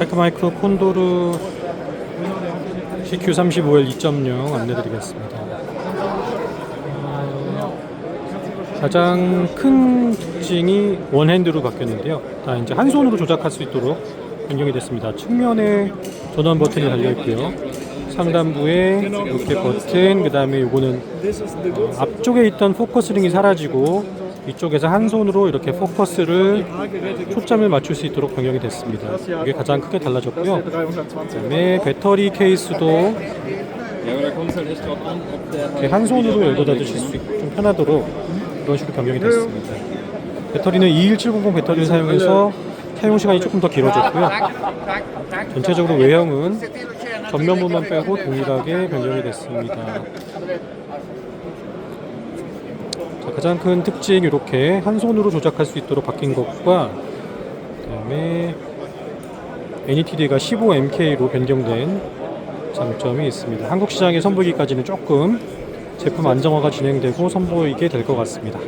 테크마이크로 콘도르 CQ35L 2.0 안내드리겠습니다. 어, 가장 큰 특징이 원핸드로 바뀌었는데요. 다 이제 한 손으로 조작할 수 있도록 변경이 됐습니다. 측면에 전원 버튼이 달려 있고요. 상단부에 이렇게 버튼, 그 다음에 요거는 어, 앞쪽에 있던 포커스링이 사라지고 이쪽에서 한 손으로 이렇게 포커스를 초점을 맞출 수 있도록 변경이 됐습니다. 이게 가장 크게 달라졌고요. 그다음에 배터리 케이스도 이렇게 한 손으로 열고 닫으실 수 있고 좀 편하도록 이런 식으로 변경이 됐습니다. 배터리는 21700 배터리를 사용해서 사용 시간이 조금 더 길어졌고요. 전체적으로 외형은 전면부만 빼고 동일하게 변경이 됐습니다. 자, 가장 큰 특징 이렇게 한 손으로 조작할 수 있도록 바뀐 것과 그다음에 NETD가 15MK로 변경된 장점이 있습니다. 한국 시장에 선보이기까지는 조금 제품 안정화가 진행되고 선보이게 될 것 같습니다.